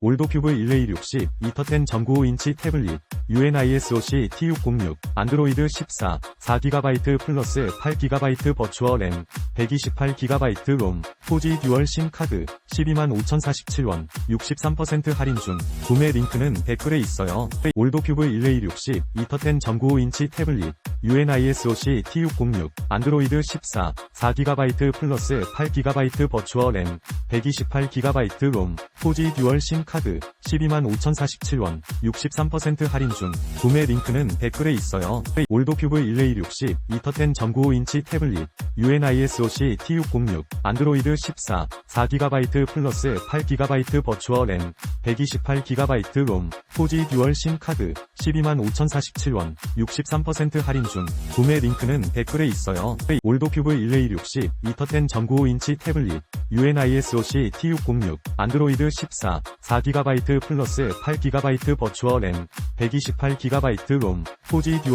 올도큐브 1A60, 이터텐 전구 5인치 태블릿, UNISOC T606, 안드로이드 14, 4GB 플러스 8GB 버추어 램, 128GB 롬, 4G 듀얼 심 카드, 125,047원, 63% 할인 중, 구매 링크는 댓글에 있어요. 올도큐브 1A60, 이터텐 전구 5인치 태블릿, UNISOC T606, 안드로이드 14, 4GB 플러스 8GB 버추어 램, 128GB 롬, 4G 듀얼 심 카드, 125,047원, 63% 할인 중, 구매 링크는 댓글에 있어요. 올도큐브 1A60, 이터텐 전구 5인치 태블릿, UNISOC T606, 안드로이드 14, 4GB 플러스 8GB 버추어 램, 128GB 롬, 4G 듀얼 심 카드, 125,047원, 63% 할인 중, 구매 링크는 댓글에 있어요. 올도큐브 1A60, 이터텐 전구 5인치 태블릿, UNISOC T606, 안드로이드 14, 4GB 플러스 8GB 버추어 램, 128GB 롬, 4G 듀얼